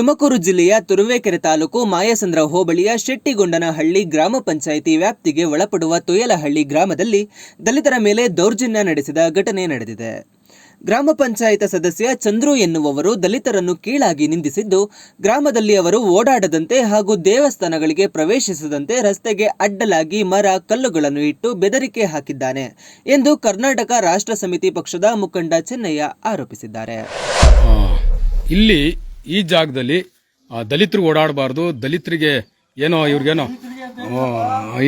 ತುಮಕೂರು ಜಿಲ್ಲೆಯ ತುರುವೇಕೆರೆ ತಾಲೂಕು ಮಾಯಸಂದ್ರ ಹೋಬಳಿಯ ಶೆಟ್ಟಿಗೊಂಡನಹಳ್ಳಿ ಗ್ರಾಮ ಪಂಚಾಯಿತಿ ವ್ಯಾಪ್ತಿಗೆ ಒಳಪಡುವ ತೊಯಲಹಳ್ಳಿ ಗ್ರಾಮದಲ್ಲಿ ದಲಿತರ ಮೇಲೆ ದೌರ್ಜನ್ಯ ನಡೆಸಿದ ಘಟನೆ ನಡೆದಿದೆ. ಗ್ರಾಮ ಪಂಚಾಯತ ಸದಸ್ಯ ಚಂದ್ರು ಎನ್ನುವವರು ದಲಿತರನ್ನು ಕೀಳಾಗಿ ನಿಂದಿಸಿದ್ದು, ಗ್ರಾಮದಲ್ಲಿ ಅವರು ಓಡಾಡದಂತೆ ಹಾಗೂ ದೇವಸ್ಥಾನಗಳಿಗೆ ಪ್ರವೇಶಿಸದಂತೆ ರಸ್ತೆಗೆ ಅಡ್ಡಲಾಗಿ ಮರ, ಕಲ್ಲುಗಳನ್ನು ಇಟ್ಟು ಬೆದರಿಕೆ ಹಾಕಿದ್ದಾನೆ ಎಂದು ಕರ್ನಾಟಕ ರಾಷ್ಟ್ರ ಸಮಿತಿ ಪಕ್ಷದ ಮುಖಂಡ ಚೆನ್ನಯ್ಯ ಆರೋಪಿಸಿದ್ದಾರೆ. ಇಲ್ಲಿ ಈ ಜಾಗದಲ್ಲಿ ದಲಿತರು ಓಡಾಡಬಾರ್ದು. ದಲಿತರಿಗೆ ಏನೋ ಇವ್ರಿಗೇನೋ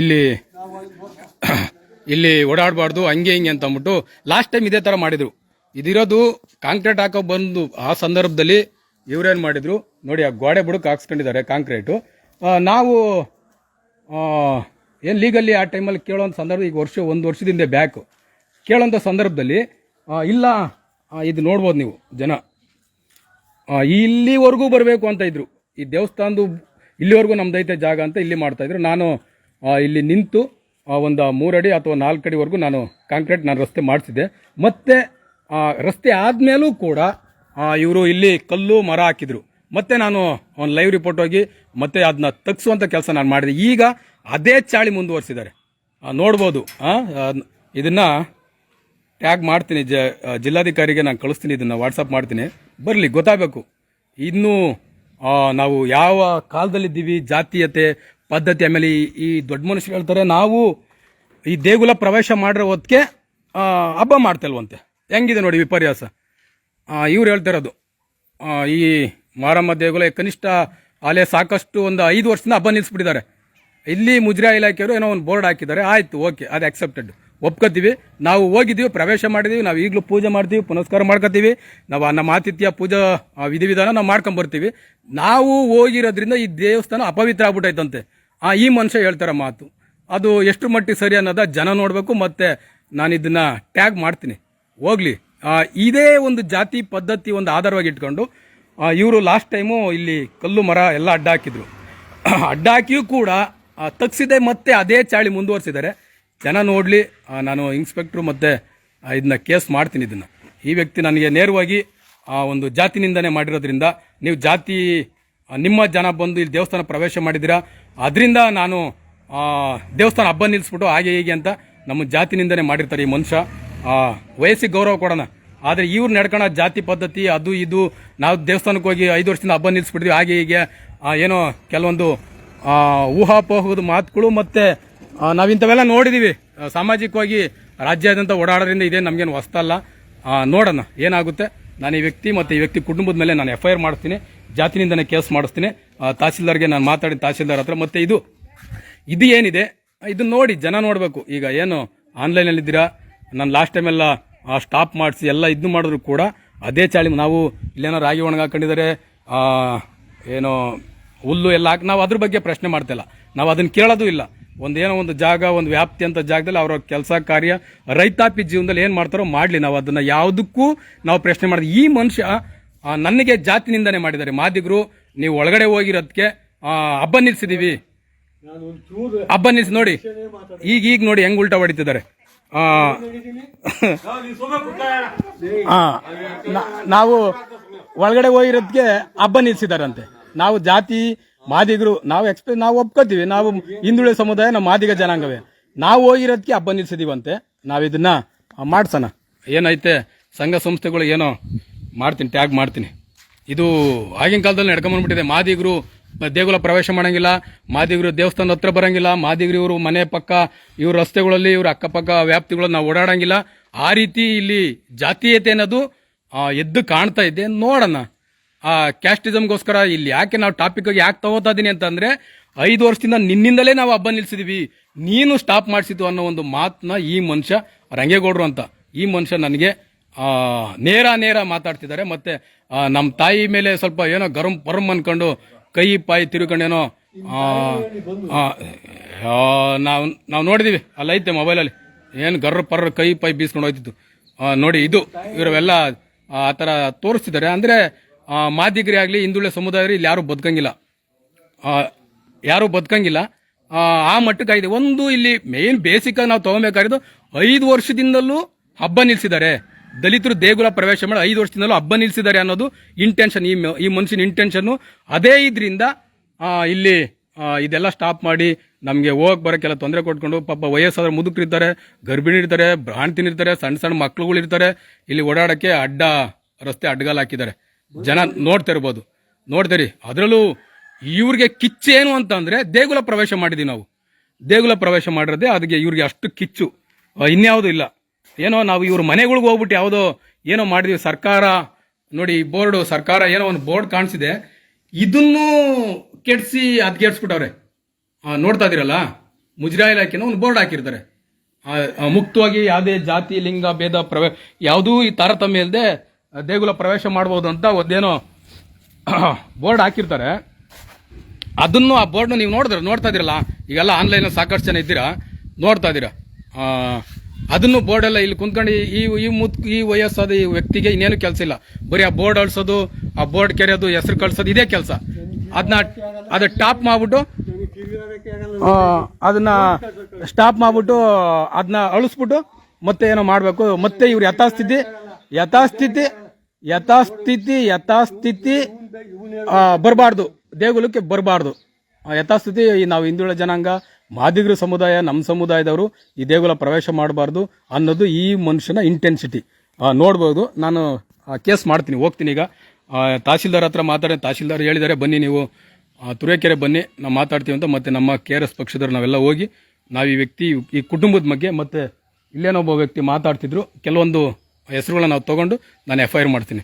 ಇಲ್ಲಿ ಇಲ್ಲಿ ಓಡಾಡಬಾರ್ದು, ಹಂಗೆ ಹಿಂಗೆ ಅಂತ ಅಂದ್ಬಿಟ್ಟು ಲಾಸ್ಟ್ ಟೈಮ್ ಇದೇ ಥರ ಮಾಡಿದ್ರು. ಇದಿರೋದು ಕಾಂಕ್ರೀಟ್ ಹಾಕೋ ಬಂದು, ಆ ಸಂದರ್ಭದಲ್ಲಿ ಇವ್ರೇನು ಮಾಡಿದ್ರು? ನೋಡಿ, ಆ ಗೋಡೆ ಬುಡಕ್ಕೆ ಹಾಕ್ಸ್ಕೊಂಡಿದ್ದಾರೆ ಕಾಂಕ್ರೀಟು. ನಾವು ಏನು ಲೀಗಲ್ಲಿ ಆ ಟೈಮಲ್ಲಿ ಕೇಳೋಂಥ ಸಂದರ್ಭ ಈಗ ವರ್ಷ, ಒಂದು ವರ್ಷದಿಂದ ಬ್ಯಾಕು ಕೇಳೋಂಥ ಸಂದರ್ಭದಲ್ಲಿ ಇಲ್ಲ ಇದು ನೋಡ್ಬೋದು ನೀವು ಜನ. ಇಲ್ಲಿವರೆಗೂ ಬರಬೇಕು ಅಂತ ಇದ್ರು. ಈ ದೇವಸ್ಥಾನದ ಇಲ್ಲಿವರೆಗೂ ನಮ್ದೈತೆ ಜಾಗ ಅಂತ ಇಲ್ಲಿ ಮಾಡ್ತಾ ಇದ್ರು. ನಾನು ಇಲ್ಲಿ ನಿಂತು ಒಂದು ಮೂರಡಿ ಅಥವಾ ನಾಲ್ಕು ಅಡಿವರೆಗೂ ನಾನು ಕಾಂಕ್ರೀಟ್ ನಾನು ರಸ್ತೆ ಮಾಡಿಸಿದ್ದೆ. ಮತ್ತೆ ರಸ್ತೆ ಆದಮೇಲೂ ಕೂಡ ಇವರು ಇಲ್ಲಿ ಕಲ್ಲು, ಮರ ಹಾಕಿದರು. ಮತ್ತೆ ನಾನು ಒಂದು ಲೈವ್ ರಿಪೋರ್ಟ್ ಹೋಗಿ, ಮತ್ತೆ ಅದನ್ನ ತಗ್ಸುವಂಥ ಕೆಲಸ ನಾನು ಮಾಡಿದೆ. ಈಗ ಅದೇ ಚಾಳಿ ಮುಂದುವರಿಸಿದ್ದಾರೆ. ನೋಡ್ಬೋದು. ಇದನ್ನ ಟ್ಯಾಗ್ ಮಾಡ್ತೀನಿ, ಜ ಜಿಲ್ಲಾಧಿಕಾರಿಗೆ ನಾನು ಕಳಿಸ್ತೀನಿ, ಇದನ್ನು ವಾಟ್ಸಪ್ ಮಾಡ್ತೀನಿ. ಬರಲಿ, ಗೊತ್ತಾಗಬೇಕು. ಇನ್ನೂ ನಾವು ಯಾವ ಕಾಲದಲ್ಲಿದ್ದೀವಿ, ಜಾತೀಯತೆ, ಪದ್ಧತಿ, ಆಮೇಲೆ ಈ- ದೊಡ್ಡ ಮನುಷ್ಯರು ಹೇಳ್ತಾರೆ, ನಾವು ಈ ದೇಗುಲ ಪ್ರವೇಶ ಮಾಡಿರೋ ಹೊತ್ತಿಗೆ ಹಬ್ಬ ಮಾಡ್ತಲ್ವಂತೆ. ಹೆಂಗಿದೆ ನೋಡಿ ವಿಪರ್ಯಾಸ. ಇವ್ರು ಹೇಳ್ತಿರೋದು ಈ ಮಾರಮ್ಮ ದೇಗುಲ ಕನಿಷ್ಠ ಅಲೆ ಸಾಕಷ್ಟು ಒಂದು ಐದು ವರ್ಷದಿಂದ ಹಬ್ಬ ನಿಲ್ಲಿಸ್ಬಿಟ್ಟಿದ್ದಾರೆ ಇಲ್ಲಿ ಮುಜರಾ ಇಲಾಖೆಯವರು ಏನೋ ಒಂದು ಬೋರ್ಡ್ ಹಾಕಿದ್ದಾರೆ, ಆಯಿತು, ಓಕೆ, ಅದು ಅಕ್ಸೆಪ್ಟೆಡ್ ಒಪ್ಕೋತೀವಿ. ನಾವು ಹೋಗಿದ್ದೀವಿ, ಪ್ರವೇಶ ಮಾಡಿದ್ದೀವಿ, ನಾವು ಈಗಲೂ ಪೂಜೆ ಮಾಡ್ತೀವಿ, ಪುನಸ್ಕಾರ ಮಾಡ್ಕೋತೀವಿ. ನಾವು ನಮ್ಮ ಆತಿಥ್ಯ ಪೂಜಾ ವಿಧಿವಿಧಾನ ನಾವು ಮಾಡ್ಕೊಂಬರ್ತೀವಿ ನಾವು ಹೋಗಿರೋದ್ರಿಂದ ಈ ದೇವಸ್ಥಾನ ಅಪವಿತ್ರ ಆಗ್ಬಿಟ್ಟೈತಂತೆ ಆ, ಈ ಮನುಷ್ಯ ಹೇಳ್ತಾರೆ ಮಾತು. ಅದು ಎಷ್ಟು ಮಟ್ಟಿಗೆ ಸರಿ ಅನ್ನೋದ ಜನ ನೋಡಬೇಕು, ಮತ್ತು ನಾನು ಇದನ್ನ ಟ್ಯಾಗ್ ಮಾಡ್ತೀನಿ. ಹೋಗ್ಲಿ. ಇದೇ ಒಂದು ಜಾತಿ ಪದ್ಧತಿ ಒಂದು ಆಧಾರವಾಗಿ ಇಟ್ಕೊಂಡು ಇವರು ಲಾಸ್ಟ್ ಟೈಮು ಇಲ್ಲಿ ಕಲ್ಲು ಮರ ಎಲ್ಲ ಅಡ್ಡ ಹಾಕಿದ್ರು. ಅಡ್ಡ ಹಾಕಿಯೂ ಕೂಡ ತಗ್ಸಿದೆ ಮತ್ತೆ ಅದೇ ಚಾಳಿ ಮುಂದುವರಿಸಿದ್ದಾರೆ. ಜನ ನೋಡಲಿ ನಾನು ಇನ್ಸ್ಪೆಕ್ಟ್ರು ಮತ್ತು ಇದನ್ನ ಕೇಸ್ ಮಾಡ್ತೀನಿ ಇದನ್ನು. ಈ ವ್ಯಕ್ತಿ ನನಗೆ ನೇರವಾಗಿ ಆ, ಒಂದು ಜಾತಿನಿಂದನೆ ಮಾಡಿರೋದ್ರಿಂದ ನೀವು ಜಾತಿ ನಿಮ್ಮ ಜನ ಬಂದು ಇಲ್ಲಿ ದೇವಸ್ಥಾನ ಪ್ರವೇಶ ಮಾಡಿದ್ದೀರಾ? ಅದರಿಂದ ನಾನು ದೇವಸ್ಥಾನ ಹಬ್ಬ ನಿಲ್ಲಿಸ್ಬಿಟ್ಟು ಹಾಗೆ ಹೀಗೆ ಅಂತ ನಮ್ಮ ಜಾತಿನಿಂದನೇ ಮಾಡಿರ್ತಾರೆ ಈ ಮನುಷ್ಯ. ವಯಸ್ಸಿಗೆ ಗೌರವ ಕೊಡೋಣ. ಆದರೆ ಇವ್ರು ನಡ್ಕೊಳ ಜಾತಿ ಪದ್ಧತಿ ಅದು ಇದು ನಾವು ದೇವಸ್ಥಾನಕ್ಕೆ ಹೋಗಿ ಐದು ವರ್ಷದಿಂದ ಹಬ್ಬ ನಿಲ್ಲಿಸ್ಬಿಡ್ತೀವಿ ಹಾಗೆ ಹೀಗೆ ಏನೋ ಕೆಲವೊಂದು ಊಹಾಪೋಹದ ಮಾತುಗಳು ಮತ್ತೆ ಆ, ನಾವಿಂಥವೆಲ್ಲ ನೋಡಿದೀವಿ. ಆ, ಸಾಮಾಜಿಕವಾಗಿ ರಾಜ್ಯಾದ್ಯಂತ ಓಡಾಡೋದ್ರಿಂದ ಇದೇ ನಮಗೇನು ಹೊಸ್ತಲ್ಲ ನೋಡೋಣ ಏನಾಗುತ್ತೆ. ನಾನು ಈ ವ್ಯಕ್ತಿ ಮತ್ತು ಈ ವ್ಯಕ್ತಿ ಕುಟುಂಬದ ಮೇಲೆ ನಾನು ಎಫ್ ಐ ಆರ್ ಮಾಡ್ತೀನಿ ಜಾತಿನಿಂದನೇ ಕೇಸ್ ಮಾಡಿಸ್ತೀನಿ. ತಹಸೀಲ್ದಾರ್ಗೆ ನಾನು ಮಾತಾಡಿ ತಹಸೀಲ್ದಾರ್ ಹತ್ರ ಮತ್ತೆ ಇದು. ಇದು ಏನಿದೆ? ಇದನ್ನ ನೋಡಿ ಜನ ನೋಡಬೇಕು. ಈಗ ಏನು ಆನ್ಲೈನಲ್ಲಿದ್ದೀರಾ? ನಾನು ಲಾಸ್ಟ್ ಟೈಮೆಲ್ಲ ಸ್ಟಾಪ್ ಮಾಡಿಸಿ ಎಲ್ಲ ಇದನ್ನು ಮಾಡಿದ್ರು ಕೂಡ ಅದೇ ಚಾಳಿ ನಾವು ಇಲ್ಲೇನೋ ರಾಗಿ ಒಣಗಾಕೊಂಡಿದ್ದಾರೆ ಏನೋ ಹುಲ್ಲು ಎಲ್ಲ ಹಾಕಿ ನಾವು ಅದ್ರ ಬಗ್ಗೆ ಪ್ರಶ್ನೆ ಮಾಡ್ತಿಲ್ಲ ನಾವು ಅದನ್ನು ಕೇಳೋದು ಇಲ್ಲ. ಒಂದೇನೋ ಒಂದು ಜಾಗ, ಒಂದು ವ್ಯಾಪ್ತಿ ಅಂತ ಜಾಗದಲ್ಲಿ ಅವರ ಕೆಲಸ ಕಾರ್ಯ, ರೈತಾಪಿ ಜೀವನದಲ್ಲಿ ಏನು ಮಾಡ್ತಾರೋ ಮಾಡಲಿ. ನಾವು ಅದನ್ನ ಯಾವುದಕ್ಕೂ ನಾವು ಪ್ರಶ್ನೆ ಮಾಡಿದ್ವಿ ಈ ಮನುಷ್ಯ ನನಗೆ ಜಾತಿ ನಿಂದನೆ ಮಾಡಿದ್ದಾರೆ. ಮಾದಿಗರು, ನೀವು ಒಳಗಡೆ ಹೋಗಿರೋದಕ್ಕೆ ಹಬ್ಬ ನಿಲ್ಸಿದೀವಿ. ಹಬ್ಬ ನಿಲ್ಸಿ ನೋಡಿ. ಈಗ ಈಗ ನೋಡಿ ಹೆಂಗ್ ಉಲ್ಟಾ ಹೊಡಿತಿದ್ದಾರೆ. ನಾವು ಒಳಗಡೆ ಹೋಗಿರೋದಕ್ಕೆ ಹಬ್ಬ ನಿಲ್ಸಿದಾರಂತೆ. ನಾವು ಜಾತಿ ಮಾದಿಗರು, ನಾವು ಎಕ್ಸ್ಪ್ಲೇನ್ ನಾವು ಒಪ್ಕೋತೀವಿ. ನಾವು ಹಿಂದುಳಿದ ಸಮುದಾಯ, ನಮ್ಮ ಮಾದಿಗ ಜನಾಂಗವೇ. ನಾವು ಹೋಗಿರೋದಕ್ಕೆ ಹಬ್ಬ ನಿಲ್ಸಿದೀವಂತೆ. ನಾವು ಇದನ್ನ ಮಾಡ್ಸೋಣ. ಏನೈತೆ? ಸಂಘ ಸಂಸ್ಥೆಗಳು ಏನೋ ಮಾಡ್ತೀನಿ ಟ್ಯಾಗ್ ಮಾಡ್ತೀನಿ. ಇದು ಆಗಿನ ಕಾಲದಲ್ಲಿ ನಡ್ಕೊಂಬಂದ್ಬಿಟ್ಟಿದೆ ಮಾದಿಗರು ದೇಗುಲ ಪ್ರವೇಶ ಮಾಡೋಂಗಿಲ್ಲ. ಮಾದಿಗರು ದೇವಸ್ಥಾನದ ಹತ್ರ ಬರೋಂಗಿಲ್ಲ. ಮಾದಿಗರು ಇವರು ಮನೆ ಪಕ್ಕ, ಇವ್ರ ರಸ್ತೆಗಳಲ್ಲಿ, ಇವ್ರ ಅಕ್ಕಪಕ್ಕ ವ್ಯಾಪ್ತಿಗಳಲ್ಲಿ ನಾವು ಓಡಾಡೋಂಗಿಲ್ಲ. ಆ ರೀತಿ ಇಲ್ಲಿ ಜಾತೀಯತೆ ಅನ್ನೋದು ಎದ್ದು ಕಾಣ್ತಾ ಇದೆ. ನೋಡೋಣ. ಆ ಕ್ಯಾಸ್ಟಿಸಮ್ಗೋಸ್ಕರ ಇಲ್ಲಿ ಯಾಕೆ ನಾವು ಟಾಪಿಕ್ ಯಾಕೆ ತಗೋತಾ ಇದೀನಿ ಅಂತಂದ್ರೆ ಐದು ವರ್ಷದಿಂದ ನಿನ್ನಿಂದಲೇ ನಾವು ಹಬ್ಬ ನಿಲ್ಸಿದೀವಿ. ನೀನು ಸ್ಟಾಪ್ ಮಾಡಿಸಿದ್ದು ಅನ್ನೋ ಒಂದು ಮಾತನ್ನ ಈ ಮನುಷ್ಯ ರಂಗೇಗೌಡರು ಅಂತ. ಈ ಮನುಷ್ಯ ನನಗೆ ನೇರ ನೇರ ಮಾತಾಡ್ತಿದ್ದಾರೆ. ಮತ್ತೆ ನಮ್ಮ ತಾಯಿ ಮೇಲೆ ಸ್ವಲ್ಪ ಏನೋ ಗರಂ ಪರಂ ಅನ್ಕೊಂಡು ಕೈ, ಪಾಯಿ ತಿರುಕೊಂಡೇನೋ ನಾವು ನಾವು ನೋಡಿದೀವಿ. ಅಲ್ಲೈತೆ ಮೊಬೈಲಲ್ಲಿ. ಏನು ಗರ್ರ ಪರ್ರ ಕೈ, ಪಾಯಿ ಬೀಸ್ಕೊಂಡು ಹೋಯ್ತಿತ್ತು. ನೋಡಿ ಇದು ಇವರೆಲ್ಲ ಆ ಥರ ತೋರಿಸ್ತಿದ್ದಾರೆ. ಅಂದ್ರೆ ಮಾದಿಗರೇ ಆಗಲಿ ಹಿಂದುಳಿದ ಸಮುದಾಯ ಇಲ್ಲಿ ಯಾರು ಬದುಕಂಗಿಲ್ಲ. ಯಾರೂ ಬದುಕಂಗಿಲ್ಲ. ಆ, ಮಟ್ಟಕ್ಕಾಗಿದೆ ಒಂದು ಇಲ್ಲಿ ಮೇನ್ ಬೇಸಿಕ್ಕಾಗಿ ನಾವು ತೊಗೊಬೇಕಾಗಿದ್ದು ಐದು ವರ್ಷದಿಂದಲೂ ಹಬ್ಬ ನಿಲ್ಲಿಸಿದ್ದಾರೆ ದಲಿತರು ದೇಗುಲ ಪ್ರವೇಶ ಮಾಡಿ ಐದು ವರ್ಷದಿಂದಲೂ ಹಬ್ಬ ನಿಲ್ಲಿಸಿದ್ದಾರೆ ಅನ್ನೋದು ಇಂಟೆನ್ಷನ್ ಈ ಈ ಮನುಷ್ಯನ ಇಂಟೆನ್ಷನ್ನು ಅದೇ ಇದರಿಂದ ಇಲ್ಲಿ ಇದೆಲ್ಲ ಸ್ಟಾಪ್ ಮಾಡಿ ನಮಗೆ ಹೋಗಿ ಬರೋಕ್ಕೆಲ್ಲ ತೊಂದರೆ ಕೊಟ್ಕೊಂಡು ಪಾಪ ವಯಸ್ಸಾದ ಮುದುಕರಿರ್ತಾರೆ ಗರ್ಭಿಣಿ ಇರ್ತಾರೆ ಭ್ರಾಂತಿನಿರ್ತಾರೆ ಸಣ್ಣ ಸಣ್ಣ ಮಕ್ಕಳುಗಳಿರ್ತಾರೆ ಇಲ್ಲಿ ಓಡಾಡೋಕ್ಕೆ ಅಡ್ಡ ರಸ್ತೆ ಅಡ್ಡಗಾಲ ಹಾಕಿದ್ದಾರೆ. ಜನ ನೋಡ್ತಾ ಇರ್ಬೋದು ನೋಡ್ತೀರಿ, ಅದರಲ್ಲೂ ಇವ್ರಿಗೆ ಕಿಚ್ಚೇನು ಅಂತ ಅಂದ್ರೆ ದೇಗುಲ ಪ್ರವೇಶ ಮಾಡಿದೀವಿ ನಾವು. ದೇಗುಲ ಪ್ರವೇಶ ಮಾಡಿರೋದೆ ಅದಕ್ಕೆ ಇವ್ರಿಗೆ ಅಷ್ಟು ಕಿಚ್ಚು. ಇನ್ಯಾವುದು ಇಲ್ಲ. ಏನೋ ನಾವು ಇವ್ರ ಮನೆಗಳಿಗೆ ಹೋಗ್ಬಿಟ್ಟು ಯಾವುದೋ ಏನೋ ಮಾಡಿದೀವಿ, ಸರ್ಕಾರ, ನೋಡಿ ಬೋರ್ಡು, ಸರ್ಕಾರ ಏನೋ ಒಂದು ಬೋರ್ಡ್ ಕಾಣಿಸಿದೆ. ಇದನ್ನು ಕೆಡಿಸಿ ಅದ್ಗೆಡ್ಸ್ಬಿಟ್ಟವ್ರೆ ನೋಡ್ತಾ ಇದ್ದೀರಲ್ಲ ಮುಜರಾಯಿ ಇಲಾಖೆನೋ ಒಂದು ಬೋರ್ಡ್ ಹಾಕಿರ್ತಾರೆ. ಮುಕ್ತವಾಗಿ ಯಾವುದೇ ಜಾತಿ, ಲಿಂಗ, ಭೇದ, ಪ್ರವೇ ಯಾವುದೂ ಈ ತಾರತಮ್ಯ ಇಲ್ಲದೆ ದೇಗುಲ ಪ್ರವೇಶ ಮಾಡ್ಬೋದು ಅಂತ ಒಂದೇನೋ ಬೋರ್ಡ್ ಹಾಕಿರ್ತಾರೆ. ಅದನ್ನು ಆ ಬೋರ್ಡ್ನ ನೀವು ನೋಡಿದ್ರೆ, ನೋಡ್ತಾ ಇದ್ದೀರಲ್ಲ, ಈಗೆಲ್ಲ ಆನ್ಲೈನ್ ಸಾಕಷ್ಟು ಜನ ಇದ್ದೀರಾ? ನೋಡ್ತಾ ಇದ್ದೀರಾ? ಅದನ್ನು ಬೋರ್ಡ್ ಎಲ್ಲ ಇಲ್ಲಿ ಕುಂತ್ಕೊಂಡು ಈ ಈ ಮುತ್ ಈ ವಯಸ್ಸಾದ ಈ ವ್ಯಕ್ತಿಗೆ ಇನ್ನೇನು ಕೆಲಸ ಇಲ್ಲ. ಬರೀ ಆ ಬೋರ್ಡ್ ಅಳಿಸೋದು, ಆ ಬೋರ್ಡ್ ಕೆರೆಯೋದು, ಹೆಸರು ಕಳ್ಸೋದು, ಇದೇ ಕೆಲಸ. ಅದನ್ನ ಅದು ಟಾಪ್ ಮಾಡ್ಬಿಟ್ಟು ಅದನ್ನ ಸ್ಟಾಪ್ ಮಾಡ್ಬಿಟ್ಟು, ಅದನ್ನ ಅಳಿಸ್ಬಿಟ್ಟು ಮತ್ತೆ ಏನೋ ಮಾಡಬೇಕು. ಮತ್ತೆ ಇವ್ರು ಯಥಾಸ್ಥಿತಿ ಯಥಾಸ್ಥಿತಿ ಯಥಾಸ್ಥಿತಿ ಯಥಾಸ್ಥಿತಿ ಬರಬಾರ್ದು. ದೇಗುಲಕ್ಕೆ ಬರಬಾರ್ದು. ಯಥಾಸ್ಥಿತಿ ನಾವು ಹಿಂದುಳಿದ ಜನಾಂಗ, ಮಾದಿಗರು ಸಮುದಾಯ ನಮ್ಮ ಸಮುದಾಯದವರು ಈ ದೇಗುಲ ಪ್ರವೇಶ ಮಾಡಬಾರ್ದು ಅನ್ನೋದು ಈ ಮನುಷ್ಯನ ಇಂಟೆನ್ಸಿಟಿ ನೋಡ್ಬೋದು. ನಾನು ಕೇಸ್ ಮಾಡ್ತೀನಿ, ಹೋಗ್ತೀನಿ ಈಗ. ತಹಶೀಲ್ದಾರ್ ಹತ್ರ ಮಾತಾಡಿ, ತಹಶೀಲ್ದಾರ್ ಹೇಳಿದ್ದಾರೆ, ಬನ್ನಿ ನೀವು. ತುರೇಕೆರೆ ಬನ್ನಿ, ನಾವು ಮಾತಾಡ್ತೀವಿ ಅಂತ ಮತ್ತೆ ನಮ್ಮ ಕೆ ಆರ್ ಎಸ್ ಪಕ್ಷದವ್ರು ನಾವೆಲ್ಲ ಹೋಗಿ, ನಾವು ಈ ವ್ಯಕ್ತಿ, ಈ ಕುಟುಂಬದ ಬಗ್ಗೆ ಮತ್ತೆ ಇಲ್ಲೇನೊಬ್ಬ ವ್ಯಕ್ತಿ ಮಾತಾಡ್ತಿದ್ರು. ಕೆಲವೊಂದು ಹೆಸರುಗಳನ್ನ ನಾವು ತಗೊಂಡು ನಾನು ಎಫ್ ಐ ಆರ್ ಮಾಡ್ತೀನಿ.